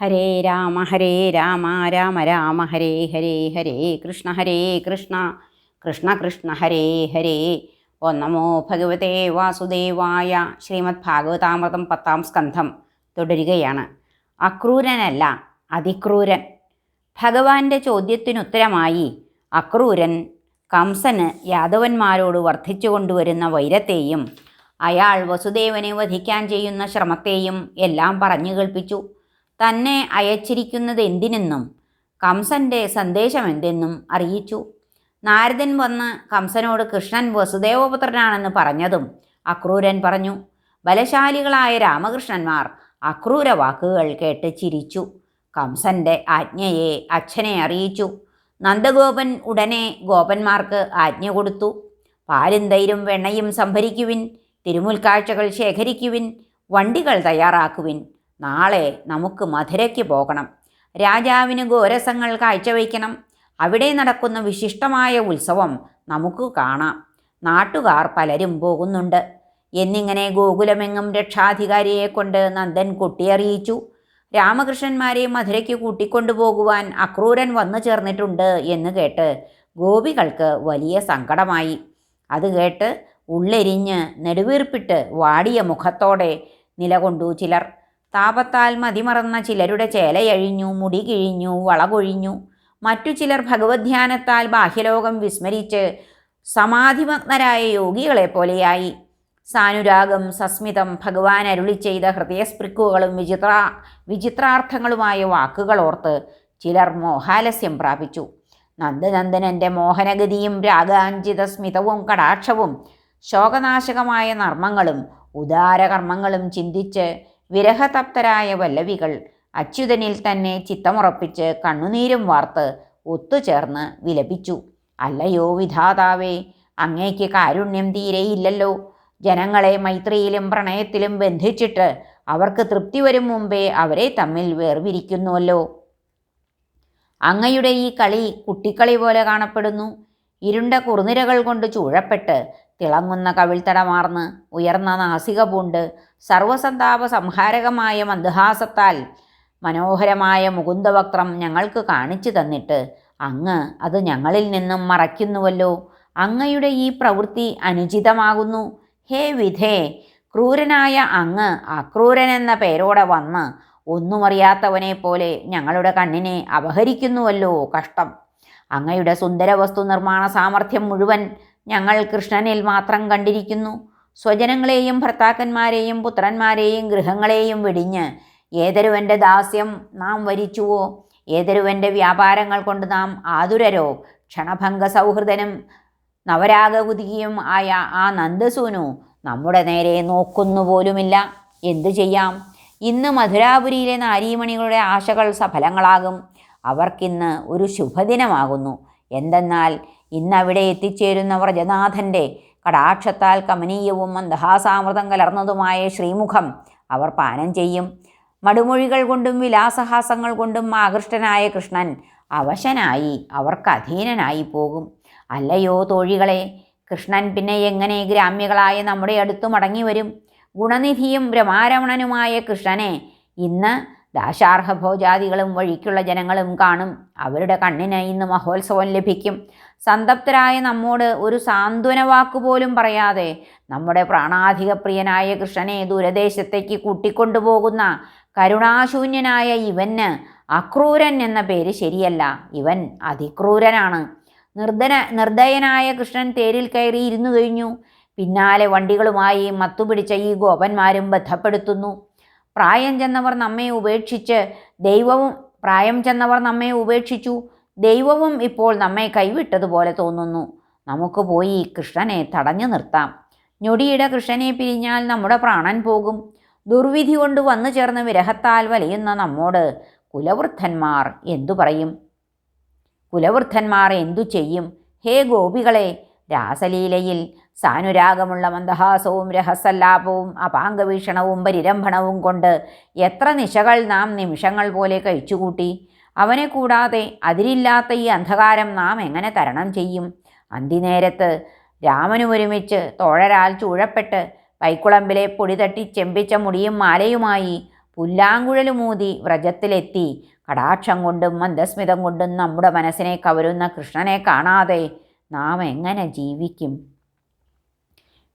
ഹരേ രാമ ഹരേ രാമ രാമ രാമ ഹരേ ഹരേ ഹരേ കൃഷ്ണ ഹരേ കൃഷ്ണ കൃഷ്ണ കൃഷ്ണ ഹരേ ഹരേ. ഓ നമോ ഭഗവതേ വാസുദേവായ ശ്രീമദ് ഭാഗവതാമൃതം പത്താം സ്കന്ധം തുടരുകയാണ്. അക്രൂരനല്ല അതിക്രൂരൻ. ഭഗവാന്റെ ചോദ്യത്തിനുത്തരമായി അക്രൂരൻ കംസന് യാദവന്മാരോട് വർദ്ധിച്ചു കൊണ്ടുവരുന്ന വൈരത്തെയും അയാൾ വസുദേവനെ വധിക്കാൻ ചെയ്യുന്ന ശ്രമത്തെയും എല്ലാം പറഞ്ഞു കേൾപ്പിച്ചു. തന്നെ അയച്ചിരിക്കുന്നത് എന്തിനെന്നും കംസന്റെ സന്ദേശമെന്തെന്നും അറിയിച്ചു. നാരദൻ വന്ന് കംസനോട് കൃഷ്ണൻ വസുദേവപുത്രനാണെന്ന് പറഞ്ഞതും അക്രൂരൻ പറഞ്ഞു. ബലശാലികളായ രാമകൃഷ്ണന്മാർ അക്രൂര വാക്കുകൾ കേട്ട് ചിരിച്ചു. കംസന്റെ ആജ്ഞയെ അച്ഛനെ അറിയിച്ചു. നന്ദഗോപൻ ഉടനെ ഗോപന്മാർക്ക് ആജ്ഞ കൊടുത്തു. പാലും തൈരും വെണ്ണയും സംഭരിക്കുവിൻ തിരുമുൽക്കാഴ്ചകൾ ശേഖരിക്കുവിൻ വണ്ടികൾ തയ്യാറാക്കുവിൻ നാളെ നമുക്ക് മധുരയ്ക്ക് പോകണം. രാജാവിന് ഗോരസങ്ങൾ കാഴ്ചവയ്ക്കണം. അവിടെ നടക്കുന്ന വിശിഷ്ടമായ ഉത്സവം നമുക്ക് കാണാം. നാട്ടുകാർ പലരും പോകുന്നുണ്ട്. എന്നിങ്ങനെ ഗോകുലമെങ്ങും രക്ഷാധികാരിയെ കൊണ്ട് നന്ദൻ കൊട്ടിയറിയിച്ചു. രാമകൃഷ്ണന്മാരെ മധുരയ്ക്ക് കൂട്ടിക്കൊണ്ടുപോകുവാൻ അക്രൂരൻ വന്നു ചേർന്നിട്ടുണ്ട് എന്ന് കേട്ട് ഗോപികൾക്ക് വലിയ സങ്കടമായി. അത് കേട്ട് ഉള്ളെരിഞ്ഞ് നെടുവീർപ്പിട്ട് വാടിയ മുഖത്തോടെ നിലകൊണ്ടു ചിലർ താപത്താൽ മതിമറന്ന ചിലരുടെ ചേലയഴിഞ്ഞു മുടി കിഴിഞ്ഞു വളകൊഴിഞ്ഞു മറ്റു ചിലർ ഭഗവത്ധ്യാനത്താൽ ബാഹ്യലോകം വിസ്മരിച്ച് സമാധിമഗ്നരായ യോഗികളെ പോലെയായി സാനുരാഗം സസ്മിതം ഭഗവാൻ അരുളി ചെയ്ത ഹൃദയസ്പൃക്കുകളും വിചിത്ര വിചിത്രാർത്ഥങ്ങളുമായ വാക്കുകൾ ഓർത്ത് ചിലർ മോഹാലസ്യം പ്രാപിച്ചു. നന്ദനന്ദനന്റെ മോഹനഗതിയും രാഗാഞ്ചിത സ്മിതവും കടാക്ഷവും ശോകനാശകമായ നർമ്മങ്ങളും ഉദാരകർമ്മങ്ങളും ചിന്തിച്ച് വിരഹതപ്തരായ വല്ലവികൾ അച്യുതനിൽ തന്നെ ചിത്തമുറപ്പിച്ച് കണ്ണുനീരും വാർത്ത് ഒത്തുചേർന്ന് വിലപിച്ചു. അല്ലയോ വിധാതാവേ അങ്ങേക്ക് കാരുണ്യം തീരെയില്ലല്ലോ. ജനങ്ങളെ മൈത്രിയിലും പ്രണയത്തിലും ബന്ധിച്ചിട്ട് അവർക്ക് തൃപ്തി വരും മുമ്പേ അവരെ തമ്മിൽ വേർപിരിക്കുന്നുവല്ലോ. അങ്ങയുടെ ഈ കളി കുട്ടിക്കളി പോലെ കാണപ്പെടുന്നു. ഇരുണ്ട കുറുനിരകൾ കൊണ്ട് ചൂഴപ്പെട്ട് തിളങ്ങുന്ന കവിൾത്തടമാർന്ന് ഉയർന്ന നാസിക പൂണ്ട് സർവസന്താപ സംഹാരകമായ മന്ദഹാസത്താൽ മനോഹരമായ മുകുന്ദവക്രം ഞങ്ങൾക്ക് കാണിച്ചു തന്നിട്ട് അങ്ങ് അത് ഞങ്ങളിൽ നിന്നും മറയ്ക്കുന്നുവല്ലോ. അങ്ങയുടെ ഈ പ്രവൃത്തി അനുചിതമാകുന്നു. ഹേ വിധേ ക്രൂരനായ അങ്ങ് അക്രൂരൻ എന്ന പേരോടെ വന്ന് ഒന്നുമറിയാത്തവനെ പോലെ ഞങ്ങളുടെ കണ്ണിനെ അപഹരിക്കുന്നുവല്ലോ കഷ്ടം. അങ്ങയുടെ സുന്ദര വസ്തു നിർമ്മാണ സാമർഥ്യം മുഴുവൻ ഞങ്ങൾ കൃഷ്ണനിൽ മാത്രം കണ്ടിരിക്കുന്നു. സ്വജനങ്ങളെയും ഭർത്താക്കന്മാരെയും പുത്രന്മാരെയും ഗൃഹങ്ങളെയും വെടിഞ്ഞ് ഏതൊരുവന്റെ ദാസ്യം നാം വരിച്ചുവോ? ഏതൊരുവന്റെ വ്യാപാരങ്ങൾ കൊണ്ട് നാം ആതുരരോ? ക്ഷണഭംഗ സൗഹൃദനും നവരാഗകുതിയും ആയ ആ നന്ദസൂനു നമ്മുടെ നേരെ നോക്കുന്നു പോലുമില്ല എന്തു ചെയ്യാം? ഇന്ന് മധുരാപുരിയിലെ നാരീമണികളുടെ ആശകൾ സഫലങ്ങളാകും. അവർക്കിന്ന് ഒരു ശുഭദിനമാകുന്നു. എന്തെന്നാൽ ഇന്നവിടെ എത്തിച്ചേരുന്ന വ്രജനാഥന്റെ കടാക്ഷത്താൽ കമനീയവും മന്ദഹാസാമൃതം കലർന്നതുമായ ശ്രീമുഖം അവർ പാനം ചെയ്യും. മടുമൊഴികൾ കൊണ്ടും വിലാസഹാസങ്ങൾ കൊണ്ടും ആകൃഷ്ടനായ കൃഷ്ണൻ അവശനായി അവർക്ക് അധീനനായി പോകും. അല്ലയോ തോഴികളെ കൃഷ്ണൻ പിന്നെ എങ്ങനെ ഗ്രാമ്യകളായ നമ്മുടെ അടുത്ത് മടങ്ങി വരും ഗുണനിധിയും ഭ്രമാരമണനുമായ കൃഷ്ണനെ ഇന്ന് ദാശാർഹ ഭോജാതികളും വഴിക്കുള്ള ജനങ്ങളും കാണും. അവരുടെ കണ്ണിന് ഇന്ന് മഹോത്സവം ലഭിക്കും. സന്തപ്തരായ നമ്മോട് ഒരു സാന്ത്വന വാക്കുപോലും പറയാതെ നമ്മുടെ പ്രാണാധികപ്രിയനായ കൃഷ്ണനെ ദൂരദേശത്തേക്ക് കൂട്ടിക്കൊണ്ടുപോകുന്ന കരുണാശൂന്യനായ ഇവന് അക്രൂരൻ എന്ന പേര് ശരിയല്ല. ഇവൻ അതിക്രൂരനാണ്. നിർദ്ധന നിർദ്ദയനായ കൃഷ്ണൻ തേരിൽ കയറി ഇരുന്നു കഴിഞ്ഞു. പിന്നാലെ വണ്ടികളുമായി മത്തുപിടിച്ച ഈ ഗോപന്മാരും ബന്ധപ്പെടുത്തുന്നു. പ്രായം ചെന്നവർ നമ്മെ ഉപേക്ഷിച്ച് ദൈവവും പ്രായം ചെന്നവർ നമ്മെ ഉപേക്ഷിച്ചു. ദൈവവും ഇപ്പോൾ നമ്മെ കൈവിട്ടതുപോലെ തോന്നുന്നു. നമുക്ക് പോയി കൃഷ്ണനെ തടഞ്ഞു നിർത്താം. ഞൊടിയിട കൃഷ്ണനെ പിരിഞ്ഞാൽ നമ്മുടെ പ്രാണൻ പോകും. ദുർവിധി കൊണ്ട് വന്നു ചേർന്ന് വിരഹത്താൽ വലയുന്ന നമ്മോട് കുലവൃദ്ധന്മാർ എന്തു പറയും? കുലവൃദ്ധന്മാർ എന്തു ചെയ്യും? ഹേ ഗോപികളെ രാസലീലയിൽ സാനുരാഗമുള്ള മന്ദഹാസവും രഹസല്ലാപവും അപാംഗവീക്ഷണവും പരിരംഭണവും കൊണ്ട് എത്ര നിശകൾ നാം നിമിഷങ്ങൾ പോലെ കഴിച്ചുകൂട്ടി. അവനെ കൂടാതെ അതിരില്ലാത്ത ഈ അന്ധകാരം നാം എങ്ങനെ തരണം ചെയ്യും? അന്തിനേരത്ത് രാമനുമൊരുമിച്ച് തോഴരാൽ ചൂഴപ്പെട്ട് പൈക്കുളമ്പിലെ പൊടി തട്ടി ചെമ്പിച്ച മുടിയും മാലയുമായി പുല്ലാങ്കുഴലുമൂതി വ്രജത്തിലെത്തി. കടാക്ഷം കൊണ്ടും മന്ദസ്മിതം കൊണ്ടും നമ്മുടെ മനസ്സിനെ കവരുന്ന കൃഷ്ണനെ കാണാതെ നാം എങ്ങനെ ജീവിക്കും?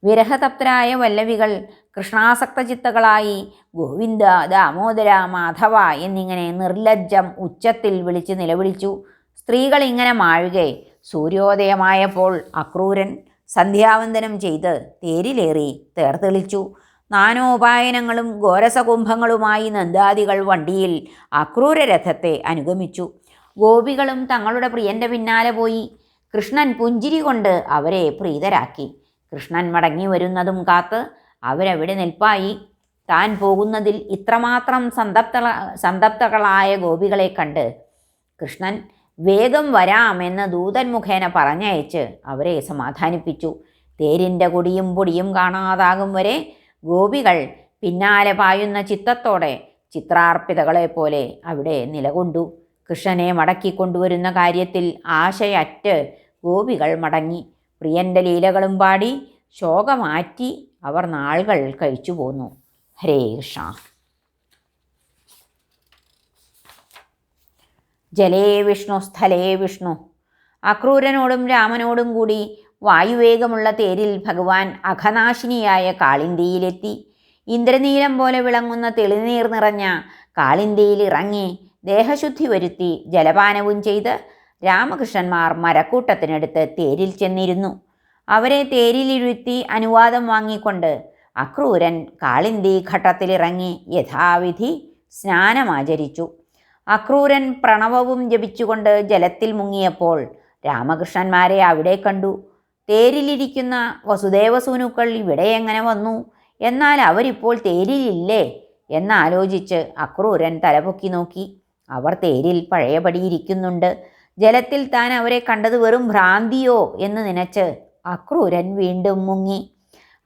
വിരഹതപ്തരായ വല്ലവികൾ കൃഷ്ണാസക്ത ചിത്തകളായി ഗോവിന്ദ ദാമോദര മാധവ എന്നിങ്ങനെ നിർലജ്ജം ഉച്ചത്തിൽ വിളിച്ച് നിലവിളിച്ചു. സ്ത്രീകൾ ഇങ്ങനെ മാഴുകെ. സൂര്യോദയമായപ്പോൾ അക്രൂരൻ സന്ധ്യാവന്ദനം ചെയ്ത് തേരിലേറി തേർത്തെളിച്ചു നാനോപായനങ്ങളും ഘോരസകുംഭങ്ങളുമായി നന്ദാദികൾ വണ്ടിയിൽ അക്രൂരരഥത്തെ അനുഗമിച്ചു. ഗോപികളും തങ്ങളുടെ പ്രിയന്റെ പിന്നാലെ പോയി. കൃഷ്ണൻ പുഞ്ചിരി കൊണ്ട് അവരെ പ്രീതരാക്കി. കൃഷ്ണൻ മടങ്ങി വരുന്നതും കാത്ത് അവരവിടെ നിൽപ്പായി? താൻ പോകുന്നതിൽ ഇത്രമാത്രം സന്തപ്ത സന്തപ്തകളായ ഗോപികളെ കണ്ട് കൃഷ്ണൻ വേഗം വരാമെന്ന് ദൂതൻ മുഖേന പറഞ്ഞയച്ച് അവരെ സമാധാനിപ്പിച്ചു. തേരിന്റെ കൊടിയും പൊടിയും കാണാതാകും വരെ ഗോപികൾ പിന്നാലെ പായുന്ന ചിത്തത്തോടെ ചിത്രാർപ്പിതകളെ പോലെ അവിടെ നിലകൊണ്ടു. കൃഷ്ണനെ മടക്കിക്കൊണ്ടുവരുന്ന കാര്യത്തിൽ ആശയറ്റ് ഗോപികൾ മടങ്ങി. പ്രിയന്റെ ലീലകളും പാടി ശോകമാറ്റി അവർ നാളുകൾ കഴിച്ചു പോന്നു. ഹരേ കൃഷ്ണ. ജലേ വിഷ്ണു സ്ഥലേ വിഷ്ണു. അക്രൂരനോടും രാമനോടും കൂടി വായുവേഗമുള്ള തേരിൽ ഭഗവാൻ അഘനാശിനിയായ കാളിന്തിയിലെത്തി. ഇന്ദ്രനീലം പോലെ വിളങ്ങുന്ന തെളിനീർ നിറഞ്ഞ കാളിന്തിയിൽ ഇറങ്ങി ദേഹശുദ്ധി വരുത്തി ജലപാനവും ചെയ്ത് രാമകൃഷ്ണന്മാർ മരക്കൂട്ടത്തിനടുത്ത് തേരിൽ ചെന്നിരുന്നു. അവരെ തേരിലിരുത്തി അനുവാദം വാങ്ങിക്കൊണ്ട് അക്രൂരൻ കാളിന്തി ഘട്ടത്തിലിറങ്ങി യഥാവിധി സ്നാനമാചരിച്ചു. അക്രൂരൻ പ്രണവവും ജപിച്ചുകൊണ്ട് ജലത്തിൽ മുങ്ങിയപ്പോൾ രാമകൃഷ്ണന്മാരെ അവിടെ കണ്ടു. തേരിലിരിക്കുന്ന വസുദേവസൂനുക്കൾ ഇവിടെ എങ്ങനെ വന്നു? എന്നാൽ അവരിപ്പോൾ തേരിലില്ലേ? എന്നാലോചിച്ച് അക്രൂരൻ തലപൊക്കി നോക്കി. അവർ തേരിൽ പഴയപടിയിരിക്കുന്നുണ്ട് ജലത്തിൽ താൻ അവരെ കണ്ടത് വെറും ഭ്രാന്തിയോ എന്ന് നനച്ച് അക്രൂരൻ വീണ്ടും മുങ്ങി.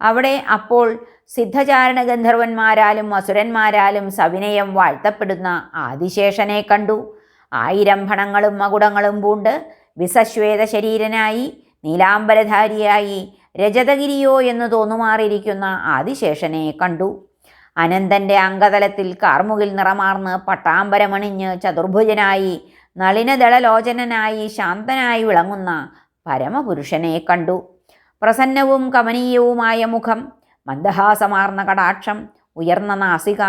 അവിടെ അപ്പോൾ സിദ്ധചാരണ ഗന്ധർവന്മാരാലും അസുരന്മാരാലും സവിനയം വാഴ്ത്തപ്പെടുന്ന ആദിശേഷനെ കണ്ടു. ആയിരം ഭണങ്ങളും മകുടങ്ങളും പൂണ്ട് വിസശ്വേത ശരീരനായി നീലാംബരധാരിയായി രജതഗിരിയോ എന്ന് തോന്നുമാറിയിരിക്കുന്ന ആദിശേഷനെ കണ്ടു. അനന്തന്റെ അംഗതലത്തിൽ കാർമുകിൽ നിറമാർന്ന് പട്ടാമ്പരമണിഞ്ഞ് ചതുർഭുജനായി നളിനദളലോചനനായി ശാന്തനായി വിളങ്ങുന്ന പരമപുരുഷനെ കണ്ടു. പ്രസന്നവും കമനീയവുമായ മുഖം മന്ദഹാസമാർന്ന കടാക്ഷം ഉയർന്ന നാസിക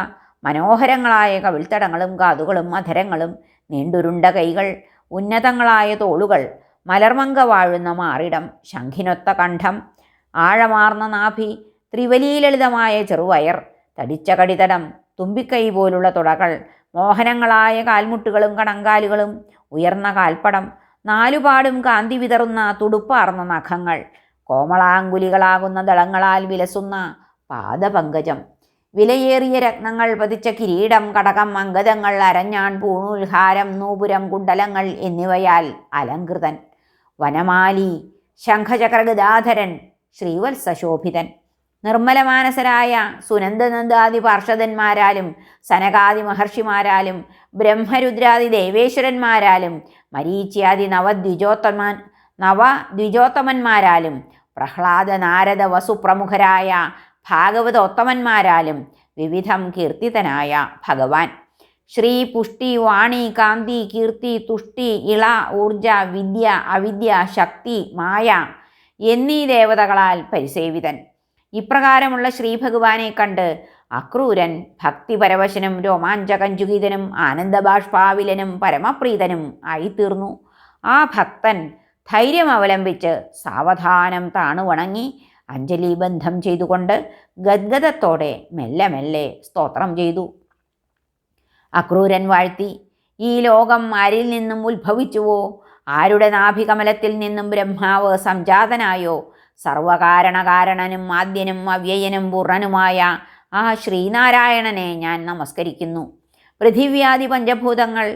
മനോഹരങ്ങളായ കവിൾത്തടങ്ങളും കാതുകളും അധരങ്ങളും നീണ്ടുരുണ്ട കൈകൾ ഉന്നതങ്ങളായ തോളുകൾ മലർമങ്ക വാഴുന്ന മാറിടം ശംഖിനൊത്ത കണ്ഠം ആഴമാർന്ന നാഭി ത്രിവലീലളിതമായ ചെറുവയർ തടിച്ച കടിതടം തുമ്പിക്കൈ പോലുള്ള തുടകൾ മോഹനങ്ങളായ കാൽമുട്ടുകളും കണങ്കാലുകളും ഉയർന്ന കാൽപ്പടം നാലുപാടും കാന്തി വിതറുന്ന തുടുപ്പാർന്ന നഖങ്ങൾ കോമളാങ്കുലികളാകുന്ന ദളങ്ങളാൽ വിലസുന്ന പാദപങ്കജം വിലയേറിയ രത്നങ്ങൾ പതിച്ച കിരീടം കടകം അങ്കദങ്ങൾ അരഞ്ഞാൺ പൂണൂൽ ഹാരം നൂപുരം കുണ്ടലങ്ങൾ എന്നിവയാൽ അലങ്കൃതൻ വനമാലി ശംഖചക്രഗദാധരൻ ശ്രീവത്സശോഭിതൻ. നിർമ്മലമാനസരായ സുനന്ദനന്ദാദി പാർഷദന്മാരാലും സനകാദി മഹർഷിമാരാലും ബ്രഹ്മരുദ്രാദി ദേവേശ്വരന്മാരാലും മരീച്യാദി നവദ്വിജോത്തമൻ നവദ്വിജോത്തമന്മാരാലും പ്രഹ്ലാദ നാരദ വസുപ്രമുഖരായ ഭാഗവതോത്തമന്മാരാലും വിവിധം കീർത്തിതനായ ഭഗവാൻ. ശ്രീ പുഷ്ടി വാണി കാന്തി കീർത്തി തുഷ്ടി ഇള ഊർജ വിദ്യ അവിദ്യ ശക്തി മായ എന്നീ ദേവതകളാൽ പരിസേവിതൻ. ഇപ്രകാരമുള്ള ശ്രീഭഗവാനെ കണ്ട് അക്രൂരൻ ഭക്തിപരവശനും രോമാഞ്ചകഞ്ചുകിതനും ആനന്ദബാഷ്പാവിലനും പരമപ്രീതനും ആയിത്തീർന്നു. ആ ഭക്തൻ ധൈര്യം അവലംബിച്ച് സാവധാനം താണു വണങ്ങി അഞ്ജലിബന്ധം ചെയ്തുകൊണ്ട് ഗദ്ഗതത്തോടെ മെല്ലെ മെല്ലെ സ്തോത്രം ചെയ്തു. അക്രൂരൻ വാഴ്ത്തി ഈ ലോകം ആരിൽ നിന്നും ഉത്ഭവിച്ചുവോ? ആരുടെ നാഭികമലത്തിൽ നിന്നും ബ്രഹ്മാവ് സംജാതനായോ? സർവകാരണകാരണനും ആദ്യനും അവ്യയനും പൂർണനുമായ ആ ശ്രീനാരായണനെ ഞാൻ നമസ്കരിക്കുന്നു. പൃഥിവ്യാദി പഞ്ചഭൂതങ്ങൾ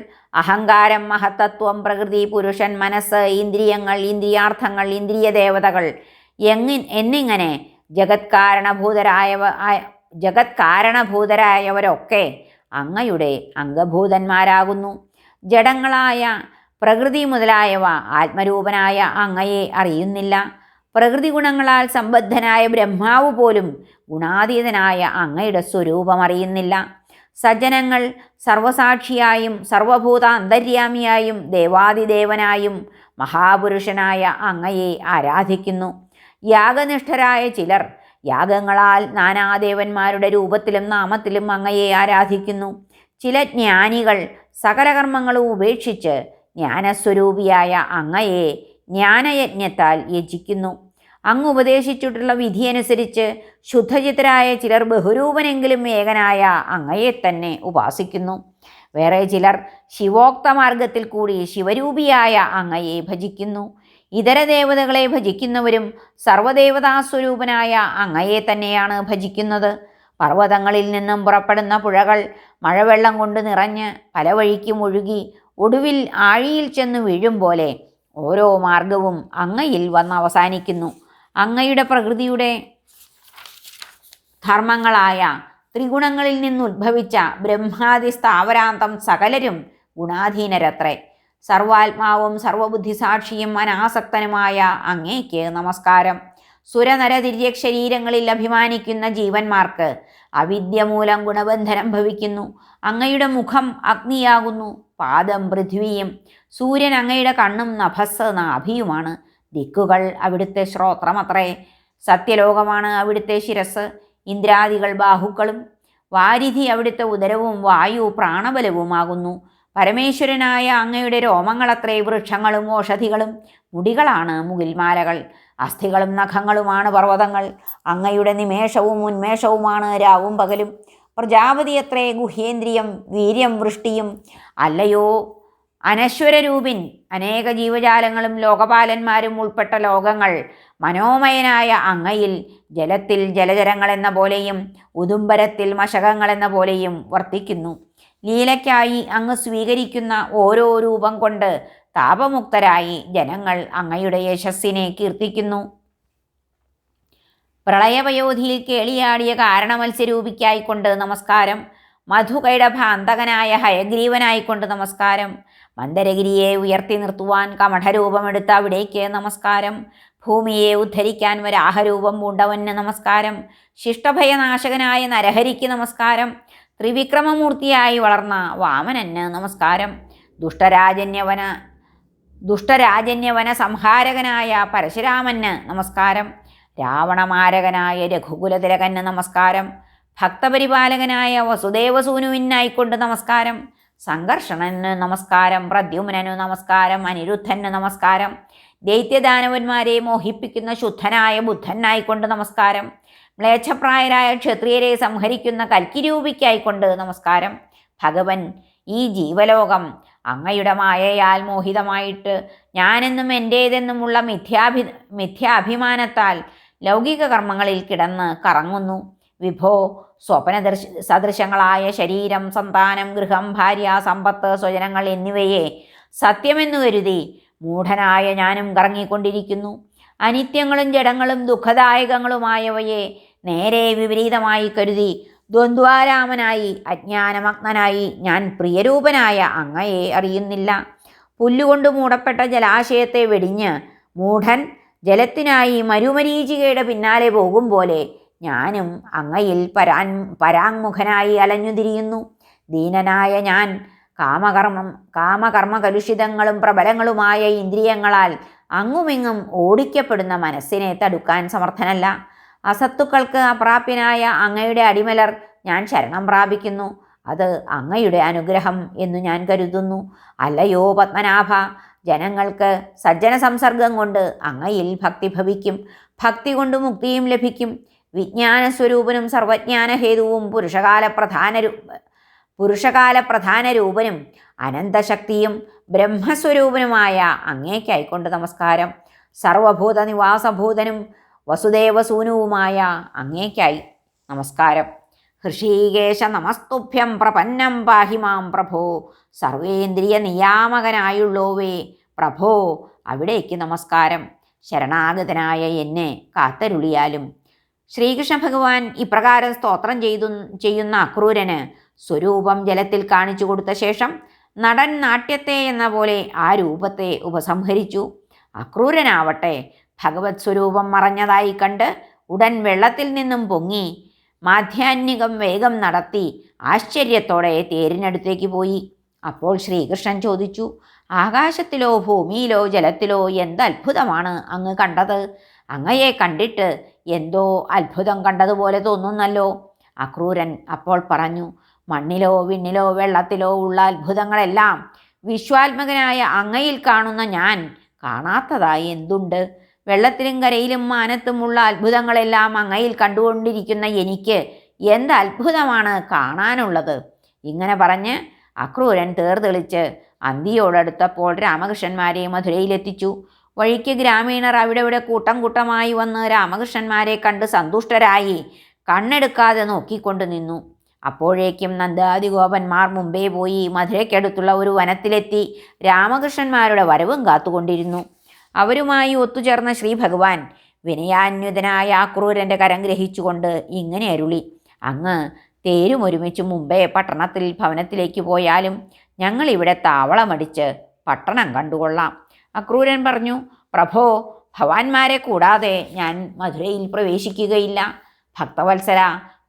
അഹങ്കാരം മഹത്തത്വം പ്രകൃതി പുരുഷൻ മനസ്സ് ഇന്ദ്രിയങ്ങൾ ഇന്ദ്രിയാർത്ഥങ്ങൾ ഇന്ദ്രിയ ദേവതകൾ എങ്ങി എന്നിങ്ങനെ ജഗത്കാരണഭൂതരായവ ജഗത്കാരണഭൂതരായവരൊക്കെ അങ്ങയുടെ അംഗഭൂതന്മാരാകുന്നു. ജഡങ്ങളായ പ്രകൃതി മുതലായവ ആത്മരൂപനായ അങ്ങയെ അറിയുന്നില്ല. പ്രകൃതി ഗുണങ്ങളാൽ സമ്പദ്ധനായ ബ്രഹ്മാവ് പോലും ഗുണാതീതനായ അങ്ങയുടെ സ്വരൂപം അറിയുന്നില്ല സജ്ജനങ്ങൾ സർവസാക്ഷിയായും സർവഭൂത അന്തര്യാമിയായും ദേവാദിദേവനായും മഹാപുരുഷനായ അങ്ങയെ ആരാധിക്കുന്നു. യാഗനിഷ്ഠരായ ചിലർ യാഗങ്ങളാൽ നാനാദേവന്മാരുടെ രൂപത്തിലും നാമത്തിലും അങ്ങയെ ആരാധിക്കുന്നു. ചില ജ്ഞാനികൾ സകലകർമ്മങ്ങളും ഉപേക്ഷിച്ച് ജ്ഞാനസ്വരൂപിയായ അങ്ങയെ ജ്ഞാനയജ്ഞത്താൽ യജിക്കുന്നു. അങ്ങ് ഉപദേശിച്ചിട്ടുള്ള വിധിയനുസരിച്ച് ശുദ്ധചിത്തരായ ചിലർ ബഹുരൂപനെങ്കിലും ഏകനായ അങ്ങയെ തന്നെ ഉപാസിക്കുന്നു. വേറെ ചിലർ ശിവോക്ത മാർഗത്തിൽ കൂടി ശിവരൂപിയായ അങ്ങയെ ഭജിക്കുന്നു. ഇതര ദേവതകളെ ഭജിക്കുന്നവരും സർവദേവതാസ്വരൂപനായ അങ്ങയെ തന്നെയാണ് ഭജിക്കുന്നത്. പർവതങ്ങളിൽ നിന്നും പുറപ്പെടുന്ന പുഴകൾ മഴവെള്ളം കൊണ്ട് നിറഞ്ഞ് പല വഴിക്കും ഒഴുകി ഒടുവിൽ ആഴിയിൽ ചെന്ന് വീഴും പോലെ ഓരോ മാർഗവും അങ്ങയിൽ വന്ന് അവസാനിക്കുന്നു. അങ്ങയുടെ പ്രകൃതിയുടെ ധർമ്മങ്ങളായ ത്രിഗുണങ്ങളിൽ നിന്നുദ്ഭവിച്ച ബ്രഹ്മാദി സ്ഥാവരാന്തം സകലരും ഗുണാധീനരത്രേ. സർവാത്മാവും സർവബുദ്ധിസാക്ഷിയും അനാസക്തനുമായ അങ്ങേക്ക് നമസ്കാരം. സുരനരതിര്യക് ശരീരങ്ങളിൽ അഭിമാനിക്കുന്ന ജീവന്മാർക്ക് അവിദ്യ മൂലം ഗുണബന്ധനം ഭവിക്കുന്നു. അങ്ങയുടെ മുഖം അഗ്നിയാകുന്നു പാദം പൃഥ്വിയും. സൂര്യൻ അങ്ങയുടെ കണ്ണും നഭസ് നാഭിയുമാണ് ദിക്കുകൾ അവിടുത്തെ ശ്രോത്രമത്രേ. സത്യലോകമാണ് അവിടുത്തെ ശിരസ് ഇന്ദ്രാദികൾ ബാഹുക്കളും വാരിധി അവിടുത്തെ ഉദരവും വായു പ്രാണബലവുമാകുന്നു. പരമേശ്വരനായ അങ്ങയുടെ രോമങ്ങളത്രേ വൃക്ഷങ്ങളും ഓഷധികളും മുടികളാണ് മുകിൽമാലകൾ. അസ്ഥികളും നഖങ്ങളുമാണ് പർവതങ്ങൾ. അങ്ങയുടെ നിമേഷവും ഉന്മേഷവുമാണ് രാവും പകലും. പ്രജാപതിയത്രേ ഗുഹേന്ദ്രിയം വീര്യം വൃഷ്ടിയും. അല്ലയോ അനശ്വരരൂപിൻ അനേക ജീവജാലങ്ങളും ലോകപാലന്മാരും ഉൾപ്പെട്ട ലോകങ്ങൾ മനോമയനായ അങ്ങയിൽ ജലത്തിൽ ജലജരങ്ങൾ എന്ന പോലെയും ഉദുംബരത്തിൽ മശകങ്ങൾ എന്ന പോലെയും വർത്തിക്കുന്നു. ലീലയ്ക്കായി അങ്ങ് സ്വീകരിക്കുന്ന ഓരോ രൂപം കൊണ്ട് താപമുക്തരായി ജനങ്ങൾ അങ്ങയുടെ യശസ്സിനെ കീർത്തിക്കുന്നു. പ്രളയവയോധിയിൽ കേളിയാടിയ കാരണമത്സ്യരൂപിക്കായിക്കൊണ്ട് നമസ്കാരം. മധുകൈടഭാന്തകനായ ഹയഗ്രീവനായിക്കൊണ്ട് നമസ്കാരം. മന്ദരഗിരിയെ ഉയർത്തി നിർത്തുവാൻ കമഠരൂപമെടുത്ത അവിടേക്ക് നമസ്കാരം. ഭൂമിയെ ഉദ്ധരിക്കാൻ വരാഹരൂപം പൂണ്ടവന് നമസ്കാരം. ശിഷ്ടഭയനാശകനായ നരഹരിക്ക് നമസ്കാരം. ത്രിവിക്രമമൂർത്തിയായി വളർന്ന വാമനന് നമസ്കാരം. ദുഷ്ടരാജന്യവന ദുഷ്ടരാജന്യവന സംഹാരകനായ പരശുരാമന് നമസ്കാരം. രാവണമാരകനായ രഘുകുലതിലകന് നമസ്കാരം. ഭക്തപരിപാലകനായ വസുദേവസൂനുവിനായിക്കൊണ്ട് നമസ്കാരം. സംഘർഷണന് നമസ്കാരം പ്രദ്യുമ്നു നമസ്കാരം അനിരുദ്ധന് നമസ്കാരം. ദൈത്യദാനവന്മാരെ മോഹിപ്പിക്കുന്ന ശുദ്ധനായ ബുദ്ധനായിക്കൊണ്ട് നമസ്കാരം. മ്ലേച്ഛപ്രായരായ ക്ഷത്രിയരെ സംഹരിക്കുന്ന കൽക്കിരൂപിക്കായിക്കൊണ്ട് നമസ്കാരം. ഭഗവൻ ഈ ജീവലോകം അങ്ങയുടെ മായയാൽ മോഹിതമായിട്ട് ഞാനെന്നും എന്റേതെന്നുമുള്ള മിഥ്യാഭി മിഥ്യാഭിമാനത്താൽ ലൗകിക കർമ്മങ്ങളിൽ കിടന്ന് കറങ്ങുന്നു. വിഭോ സ്വപ്നദർശ സദൃശങ്ങളായ ശരീരം സന്താനം ഗൃഹം ഭാര്യ സമ്പത്ത് സ്വജനങ്ങൾ എന്നിവയെ സത്യമെന്നു കരുതി മൂഢനായ ഞാനും കറങ്ങിക്കൊണ്ടിരിക്കുന്നു. അനിത്യങ്ങളും ജഡങ്ങളും ദുഃഖദായകങ്ങളുമായവയെ നേരെ വിപരീതമായി കരുതി ദ്വന്ദ്വാരാമനായി അജ്ഞാനമഗ്നനായി ഞാൻ പ്രിയരൂപനായ അങ്ങയെ അറിയുന്നില്ല. പുല്ലുകൊണ്ട് മൂടപ്പെട്ട ജലാശയത്തെ വെടിഞ്ഞ് മൂഢൻ ജലത്തിനായി മരുമരീചികയുടെ പിന്നാലെ പോകും പോലെ ഞാനും അങ്ങയിൽ പരാൻ പരാങ്മുഖനായി അലഞ്ഞുതിരിയുന്നു. ദീനനായ ഞാൻ കാമകർമ്മം കാമകർമ്മ കലുഷിതങ്ങളും പ്രബലങ്ങളുമായ ഇന്ദ്രിയങ്ങളാൽ അങ്ങുമിങ്ങും ഓടിക്കപ്പെടുന്ന മനസ്സിനെ തടുക്കാൻ സമർത്ഥനല്ല. അസത്തുക്കൾക്ക് അപ്രാപ്യനായ അങ്ങയുടെ അടിമലർ ഞാൻ ശരണം പ്രാപിക്കുന്നു. അത് അങ്ങയുടെ അനുഗ്രഹം എന്നു ഞാൻ കരുതുന്നു. അല്ലയോ പത്മനാഭ ജനങ്ങൾക്ക് സജ്ജന സംസർഗം കൊണ്ട് അങ്ങയിൽ ഭക്തി ഭവിക്കും. ഭക്തി കൊണ്ട് മുക്തിയും ലഭിക്കും. വിജ്ഞാനസ്വരൂപനും സർവജ്ഞാനഹേതുവും പുരുഷകാല പ്രധാന പുരുഷകാല പ്രധാന രൂപനും അനന്തശക്തിയും ബ്രഹ്മസ്വരൂപനുമായ അങ്ങേക്കായിക്കൊണ്ട് നമസ്കാരം. സർവഭൂത നിവാസഭൂതനും വസുദേവസൂനുവുമായ അങ്ങേക്കായി നമസ്കാരം. ഹൃഷീകേശ നമസ്തുഭ്യം പ്രപന്നം പാഹി മാം പ്രഭോ. സർവേന്ദ്രിയ നിയാമകനായുള്ളോവേ പ്രഭോ. അവിടേക്ക് നമസ്കാരം. ശരണാഗതനായ എന്നെ കാത്തരുളിയാലും ശ്രീകൃഷ്ണ ഭഗവാൻ ഇപ്രകാരം സ്തോത്രം ചെയ്തു ചെയ്യുന്ന അക്രൂരന് സ്വരൂപം ജലത്തിൽ കാണിച്ചു കൊടുത്ത ശേഷം നടൻ നാട്യത്തെ എന്ന പോലെ ആ രൂപത്തെ ഉപസംഹരിച്ചു. അക്രൂരനാവട്ടെ ഭഗവത് സ്വരൂപം മറഞ്ഞതായി കണ്ട് ഉടൻ വെള്ളത്തിൽ നിന്നും പൊങ്ങി മാധ്യാന്യകം വേഗം നടത്തി ആശ്ചര്യത്തോടെ തേരിനടുത്തേക്ക് പോയി. അപ്പോൾ ശ്രീകൃഷ്ണൻ ചോദിച്ചു ആകാശത്തിലോ ഭൂമിയിലോ ജലത്തിലോ എന്ത് അത്ഭുതമാണ് അങ്ങ് കണ്ടത്? അങ്ങയെ കണ്ടിട്ട് എന്തോ അത്ഭുതം കണ്ടതുപോലെ തോന്നുന്നല്ലോ. അക്രൂരൻ അപ്പോൾ പറഞ്ഞു മണ്ണിലോ വിണ്ണിലോ വെള്ളത്തിലോ ഉള്ള അത്ഭുതങ്ങളെല്ലാം വിശ്വാത്മകനായ അങ്ങയിൽ കാണുന്ന ഞാൻ കാണാത്തതായി എന്തുണ്ട്? വെള്ളത്തിലും കരയിലും മാനത്തുമുള്ള അത്ഭുതങ്ങളെല്ലാം അങ്ങയിൽ കണ്ടുകൊണ്ടിരിക്കുന്ന എനിക്ക് എന്ത് അത്ഭുതമാണ് കാണാനുള്ളത്? ഇങ്ങനെ പറഞ്ഞ് അക്രൂരൻ തേർതെളിച്ച് അന്തിയോടടുത്തപ്പോൾ രാമകൃഷ്ണന്മാരെ മധുരയിലെത്തിച്ചു. വഴിക്ക് ഗ്രാമീണർ അവിടെ ഇവിടെ കൂട്ടം കൂട്ടമായി വന്ന് രാമകൃഷ്ണന്മാരെ കണ്ട് സന്തുഷ്ടരായി കണ്ണെടുക്കാതെ നോക്കിക്കൊണ്ട് നിന്നു. അപ്പോഴേക്കും നന്ദാദിഗോപന്മാർ മുമ്പേ പോയി മധുരയ്ക്കടുത്തുള്ള ഒരു വനത്തിലെത്തി രാമകൃഷ്ണന്മാരുടെ വരവും കാത്തുകൊണ്ടിരുന്നു. അവരുമായി ഒത്തുചേർന്ന ശ്രീ ഭഗവാൻ വിനയാന്യുതനായ അക്രൂരന്റെ കരം ഗ്രഹിച്ചുകൊണ്ട് ഇങ്ങനെ അരുളി. അങ്ങ് തേരും ഒരുമിച്ച് മുമ്പേ പട്ടണത്തിൽ ഭവനത്തിലേക്ക് പോയാലും ഞങ്ങളിവിടെ താവളമടിച്ച് പട്ടണം കണ്ടുകൊള്ളാം. അക്രൂരൻ പറഞ്ഞു പ്രഭോ ഭവാന്മാരെ കൂടാതെ ഞാൻ മധുരയിൽ പ്രവേശിക്കുകയില്ല. ഭക്തവത്സര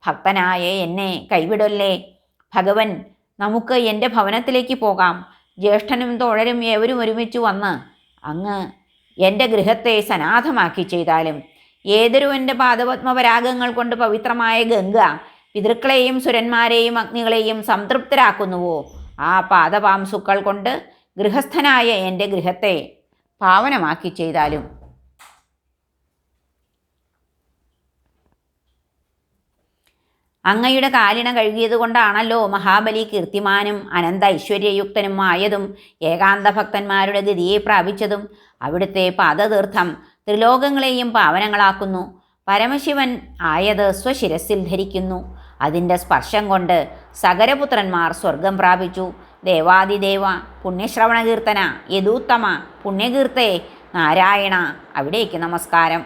ഭക്തനായ എന്നെ കൈവിടല്ലേ? ഭഗവൻ നമുക്ക് എന്റെ ഭവനത്തിലേക്ക് പോകാം. ജ്യേഷ്ഠനും തോഴരും ഏവരും ഒരുമിച്ച് വന്ന് അങ്ങ് എന്റെ ഗൃഹത്തെ സനാഥമാക്കി ചെയ്താലും ഏതൊരുവന്റെ പാദപത്മപരാഗങ്ങൾ കൊണ്ട് പവിത്രമായ ഗംഗ പിതൃക്കളെയും സുരന്മാരെയും അഗ്നികളെയും സംതൃപ്തരാക്കുന്നുവോ? ആ പാദപാംസുക്കൾ കൊണ്ട് ഗൃഹസ്ഥനായ എന്റെ ഗൃഹത്തെ പാവനമാക്കി ചെയ്താലും. അങ്ങയുടെ കാലിണ കഴുകിയത് കൊണ്ടാണല്ലോ മഹാബലി കീർത്തിമാനും അനന്ത ഐശ്വര്യയുക്തനും ആയതും ഏകാന്ത ഭക്തന്മാരുടെ ഗതിയെ പ്രാപിച്ചതും അവിടുത്തെ പാദതീർത്ഥം ത്രിലോകങ്ങളെയും പാവനങ്ങളാക്കുന്നു. പരമശിവൻ ആയത് സ്വശിരസിൽ ധരിക്കുന്നു. അതിന്റെ സ്പർശം കൊണ്ട് സകരപുത്രന്മാർ സ്വർഗം പ്രാപിച്ചു. ദേവാദിദേവ പുണ്യശ്രവണ കീർത്തന യദൂത്തമ പുണ്യകീർത്തേ നാരായണ അവിടേക്ക് നമസ്കാരം.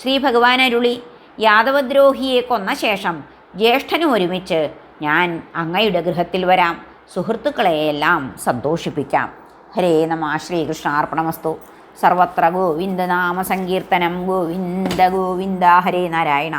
ശ്രീ ഭഗവാൻ അരുളി യാദവദ്രോഹിയെ കൊന്ന ശേഷം ജ്യേഷ്ഠനും ഒരുമിച്ച് ഞാൻ അങ്ങയുടെ ഗൃഹത്തിൽ വരാം. സുഹൃത്തുക്കളെയെല്ലാം സന്തോഷിപ്പിക്കാം. ഹരേ നമ ശ്രീകൃഷ്ണാർപ്പണമസ്തു. സർവത്ര ഗോവിന്ദനാമ സങ്കീർത്തനം. ഗോവിന്ദ ഗോവിന്ദ ഹരേ നാരായണ.